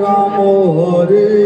Ram Hare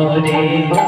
Hare